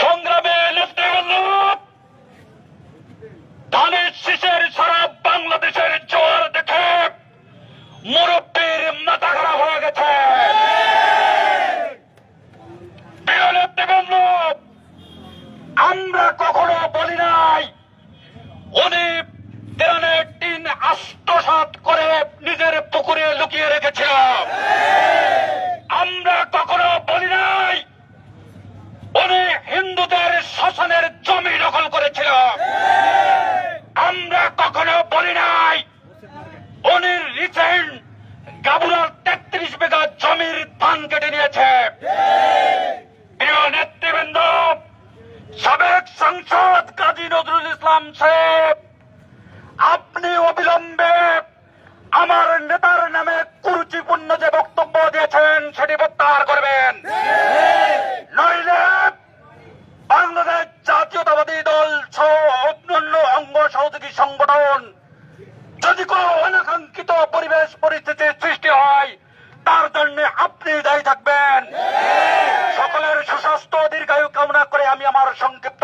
সংগ্রামে ধানের শীষের সারা বাংলাদেশের জোয়ার দেখে মুরব্বীর মাথা খারাপ হয়ে গেছে। আমরা কখনো বলি নাই, উনি টিন আত্মসাত করে নিজের পুকুরে লুকিয়ে রেখেছিল সাংসদ কাজী নজরুল ইসলাম সাহেব, আপনি অবিলম্বে আমার নেতার নামে কুরুচিপূর্ণ যে বক্তব্য দিয়েছেন সেটি প্রত্যাহার করবেন। নইলে বাংলাদেশ জাতীয়তাবাদী দল সহ অন্যান্য অঙ্গ সহযোগী সংগঠন, যদি কোনো অনাকাঙ্ক্ষিত পরিবেশ পরিস্থিতির সৃষ্টি হয়, তার জন্য আপনি দায়ী থাকবেন। সকলের সুস্বাস্থ্য, দীর্ঘায়ু কামনা করে আমি আমার সংক্ষিপ্ত